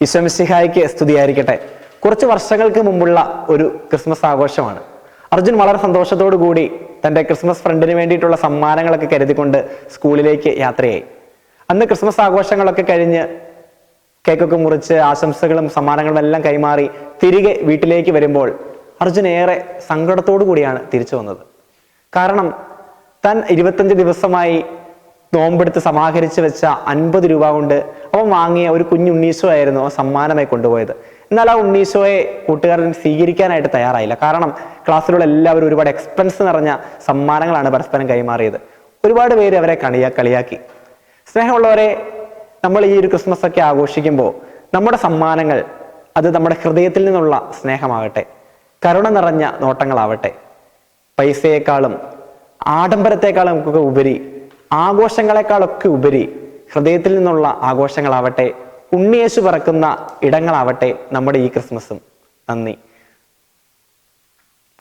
ഈശ്വമിസിഹായിക്ക് സ്തുതിയായിരിക്കട്ടെ. കുറച്ച് വർഷങ്ങൾക്ക് മുമ്പുള്ള ഒരു ക്രിസ്മസ് ആഘോഷമാണ്. അർജുൻ വളരെ സന്തോഷത്തോടു കൂടി തന്റെ ക്രിസ്മസ് ഫ്രണ്ടിന് വേണ്ടിയിട്ടുള്ള സമ്മാനങ്ങളൊക്കെ കരുതിക്കൊണ്ട് സ്കൂളിലേക്ക് യാത്രയായി. അന്ന് ക്രിസ്മസ് ആഘോഷങ്ങളൊക്കെ കഴിഞ്ഞ് കേക്കൊക്കെ മുറിച്ച് ആശംസകളും സമ്മാനങ്ങളും എല്ലാം കൈമാറി തിരികെ വീട്ടിലേക്ക് വരുമ്പോൾ അർജുൻ ഏറെ സങ്കടത്തോടു കൂടിയാണ് തിരിച്ചു വന്നത്. കാരണം താൻ ഇരുപത്തഞ്ച് ദിവസമായി നോമ്പെടുത്ത് സമാഹരിച്ച് വെച്ച അൻപത് രൂപ കൊണ്ട് അവൻ വാങ്ങിയ ഒരു കുഞ്ഞു ഉണ്ണീശോ ആയിരുന്നു അവൻ സമ്മാനമായി കൊണ്ടുപോയത്. എന്നാൽ ആ ഉണ്ണീശോയെ കൂട്ടുകാരൻ സ്വീകരിക്കാനായിട്ട് തയ്യാറായില്ല. കാരണം ക്ലാസ്സിലുള്ള എല്ലാവരും ഒരുപാട് എക്സ്പെൻസ് നിറഞ്ഞ സമ്മാനങ്ങളാണ് പരസ്പരം കൈമാറിയത്. ഒരുപാട് പേര് അവരെ കളിയാ കളിയാക്കി. സ്നേഹമുള്ളവരെ നമ്മൾ ഈ ഒരു ക്രിസ്മസ് ഒക്കെ ആഘോഷിക്കുമ്പോൾ നമ്മുടെ സമ്മാനങ്ങൾ അത് നമ്മുടെ ഹൃദയത്തിൽ നിന്നുള്ള സ്നേഹമാകട്ടെ. കരുണ നിറഞ്ഞ നോട്ടങ്ങളാവട്ടെ. പൈസയെക്കാളും ആഡംബരത്തെക്കാളും ഒക്കെ ഉപരി ആഘോഷങ്ങളെക്കാളൊക്കെ ഉപരി ഹൃദയത്തിൽ നിന്നുള്ള ആഘോഷങ്ങളാവട്ടെ ഉണ്ണിയേശു പറക്കുന്ന ഇടങ്ങളാവട്ടെ നമ്മുടെ ഈ ക്രിസ്മസും. നന്ദി.